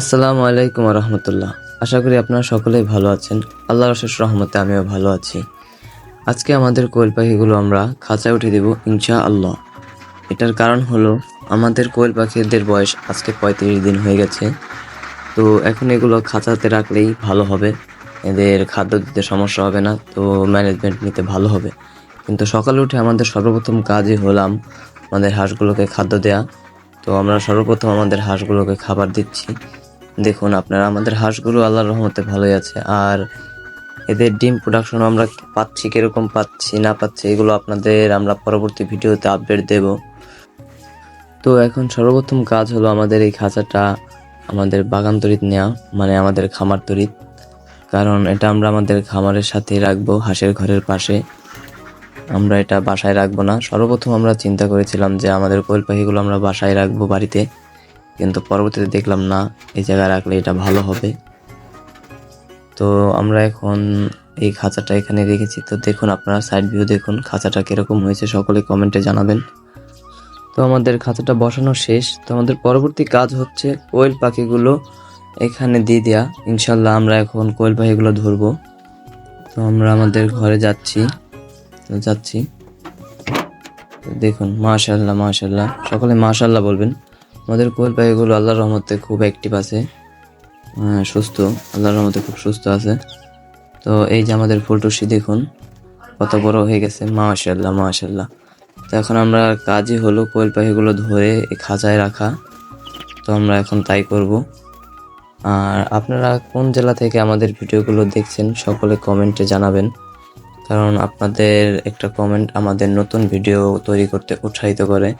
আসসালামু আলাইকুম রহমতুল্লাহ আশা করি আপনারা সকলেই ভালো আছেন। আল্লাহ অশেষ রহমতে আমিও ভালো আছি। আজকে আমাদের কোয়েল পাখিগুলো আমরা খাঁচায় উঠে দেব ইনশা আল্লাহ এটার কারণ হলো, আমাদের কোয়েল পাখিদের বয়স আজকে পঁয়ত্রিশ দিন হয়ে গেছে। তো এখন এগুলো খাঁচাতে রাখলেই ভালো হবে। এদের খাদ্য দিতে সমস্যা হবে না, তো ম্যানেজমেন্ট নিতে ভালো হবে। কিন্তু সকালে উঠে আমাদের সর্বপ্রথম কাজই হলাম আমাদের হাঁসগুলোকে খাদ্য দেয়া। তো আমরা সর্বপ্রথম আমাদের হাঁসগুলোকে খাবার দিচ্ছি। দেখুন, আপনারা আমাদের হাঁসগুলো আল্লাহর রহমতে ভালোই আছে। আর এদের ডিম প্রোডাকশন আমরা পাচ্ছি কীরকম পাচ্ছি, না পাচ্ছি, এগুলো আপনাদের আমরা পরবর্তী ভিডিওতে আপডেট দেব। তো এখন সর্বপ্রথম কাজ হলো আমাদের এই খাঁচাটা আমাদের বাগান তরিত নেওয়া মানে আমাদের খামার তরিত। কারণ এটা আমরা আমাদের খামারের সাথেই রাখব, হাঁসের ঘরের পাশে। আমরা এটা বাসায় রাখব না। সর্বপ্রথম আমরা চিন্তা করেছিলাম যে আমাদের কোয়েল পাখিগুলো আমরা বাসায় রাখব বাড়িতে। কিন্তু পরবর্তীতে দেখলাম, না, এই জায়গায় রাখলে এটা ভালো হবে। তো আমরা এখন এই খাঁচাটা এখানে রেখেছি। তো দেখুন, আপনারা সাইড ভিউ দেখুন, খাঁচাটা কীরকম হয়েছে, সকলে কমেন্টে জানাবেন। তো আমাদের খাঁচাটা বসানো শেষ। তো আমাদের পরবর্তী কাজ হচ্ছে কোয়েল পাখিগুলো এখানে দিয়ে দেওয়া ইনশাল্লাহ আমরা এখন কোয়েল পাখিগুলো ধরবো। তো আমরা আমাদের ঘরে যাচ্ছি। তো যাচ্ছি। দেখুন মাশাল্লাহ মাশাল্লাহ সকলে মাশাল্লাহ বলবেন। আমাদের কোয়েল পাখিগুলো আল্লাহর রহমতে খুব অ্যাক্টিভ আছে। সুস্থ, আল্লাহর রহমতে খুব সুস্থ আছে। তো এই যে আমাদের ফুলটুসি দেখুন, কত বড় হয়ে গেছে মাশাল্লাহ মাশাল্লাহ তো এখন আমরা কাজই হলো কোয়েল পাখিগুলো ধরে খাঁচায় রাখা। তো আমরা এখন তাই করব। আর আপনারা কোন জেলা থেকে আমাদের ভিডিওগুলো দেখছেন, সকলে কমেন্টে জানাবেন। কারণ আপনাদের একটা কমেন্ট আমাদের নতুন ভিডিও তৈরি করতে উৎসাহিত করে।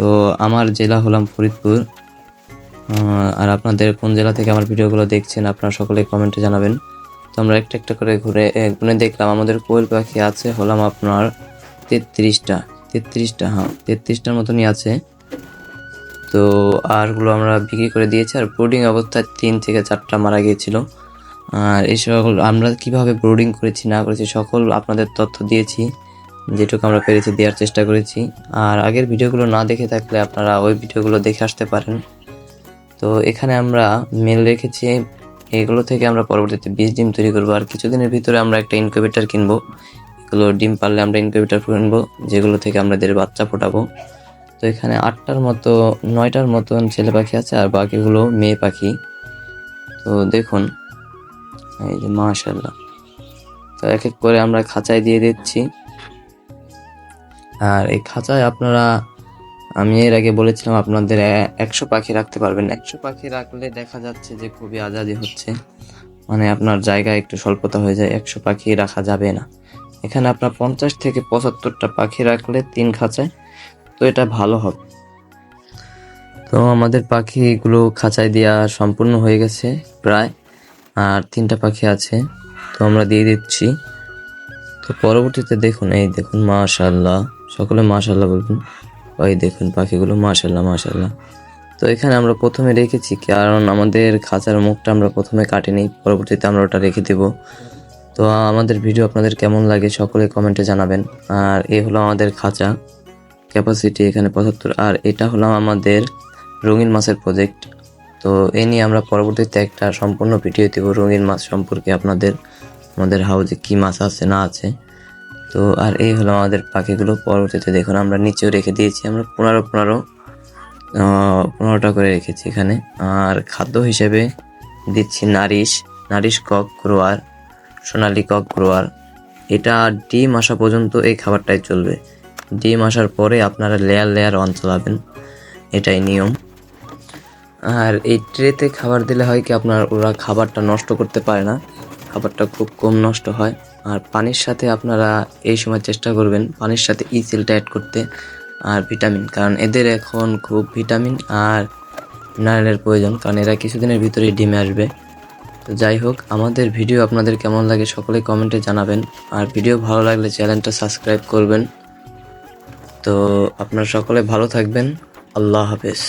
তো আমার জেলা হলাম ফরিদপুর। আর আপনাদের কোন জেলা থেকে আমার ভিডিওগুলো দেখছেন আপনারা সকলে কমেন্টে জানাবেন। তো আমরা একটা একটা করে ঘুরে গুনে দেখলাম, আমাদের কোয়েল পাখি আছে, হলাম আপনার তেত্রিশটা তেত্রিশটা হ্যাঁ তেত্রিশটার মতনই আছে। তো আরগুলো আমরা বিক্রি করে দিয়েছি, আর ব্রোডিং অবস্থায় তিন থেকে চারটা মারা গিয়েছিল। আর এই সকল আমরা কীভাবে ব্রোডিং করেছি, না করেছি, সকল আপনাদের তথ্য দিয়েছি। যেটুকু আমরা পেরেছি দেওয়ার চেষ্টা করেছি। আর আগের ভিডিওগুলো না দেখে থাকলে আপনারা ওই ভিডিওগুলো দেখে আসতে পারেন। তো এখানে আমরা মেল রেখেছি। এগুলো থেকে আমরা পরবর্তীতে বীজ ডিম তৈরি করব। আর কিছুদিনের ভিতরে আমরা একটা ইনকিউবেটার কিনবো। এগুলো ডিম পারলে আমরা ইনকিউবেটার কিনবো যেগুলো থেকে আমরা এদের বাচ্চা ফোটাবো তো এখানে আটটার মতো, নয়টার মতন ছেলে পাখি আছে আর বাকিগুলো মেয়ে পাখি। তো দেখুন, এই যে মাশাল্লাহ তো এক এক করে আমরা খাঁচায় দিয়ে দিচ্ছি। আর এই খাঁচায় আপনারা, আমি এর আগে বলেছিলাম আপনাদের একশো পাখি রাখতে পারবেন। একশো পাখি রাখলে দেখা যাচ্ছে যে খুবই আজাদি হচ্ছে। মানে আপনার জায়গা একটু স্বল্পতা হয়ে যায়, একশো পাখি রাখা যাবে না। এখানে আপনার পঞ্চাশ থেকে পঁচাত্তরটা পাখি রাখলে তিন খাঁচায়, তো এটা ভালো হবে। তো আমাদের পাখিগুলো খাঁচায় দেওয়া সম্পূর্ণ হয়ে গেছে প্রায়, আর তিনটা পাখি আছে, তো আমরা দিয়ে দিচ্ছি। তো পরবর্তীতে দেখুন, এই দেখুন মাশাল্লাহ সকলে মাশাল্লাহ বলবেন। ওই দেখুন পাখিগুলো মাশাল্লাহ মাশাল্লাহ তো এখানে আমরা প্রথমে রেখেছি কারণ আমাদের খাঁচার মুখটা আমরা প্রথমে কাটিনি, পরবর্তীতে আমরা ওটা রেখে দেব। তো আমাদের ভিডিও আপনাদের কেমন লাগে সকলে কমেন্টে জানাবেন। আর এ হলো আমাদের খাঁচা, ক্যাপাসিটি এখানে পঁচাত্তর। আর এটা হলো আমাদের রঙিন মাছের প্রজেক্ট। তো এ নিয়ে আমরা পরবর্তীতে একটা সম্পূর্ণ ভিডিও দেবো রঙিন মাছ সম্পর্কে আপনাদের, আমাদের হাউজে কি মাছ আছে, না আছে। তো আর এই হলো আমাদের পাখিগুলো পরবর্তীতে দেখুন, আমরা নিচেও রেখে দিয়েছি, আমরা পনেরো পনেরো পনেরোটা করে রেখেছি এখানে। আর খাদ্য হিসেবে দিচ্ছি nourish nourish cock grower, Sonali cock grower. এটা ডিম আসা পর্যন্ত এই খাবারটাই চলবে। ডিম আসার পরে আপনারা লেয়ার লেয়ার অন চালাবেন, এটাই নিয়ম। আর এই ট্রেতে খাবার দিলে হয় কি, আপনার ওরা খাবারটা নষ্ট করতে পারে না, খাবারটা খুব কম নষ্ট হয়। আর পানির সাথে আপনারা এই সময় চেষ্টা করবেন পানির সাথে ই সেলটা অ্যাড করতে আর ভিটামিন কারণ এদের এখন খুব ভিটামিন আর মিনারেলের প্রয়োজন, কারণ এরা কিছুদিনের ভিতরেই ডিমে আসবে। তো যাই হোক, আমাদের ভিডিও আপনাদের কেমন লাগে সকলে কমেন্টে জানাবেন। আর ভিডিও ভালো লাগলে চ্যানেলটা সাবস্ক্রাইব করবেন। তো আপনারা সকলে ভালো থাকবেন। আল্লাহ হাফেজ।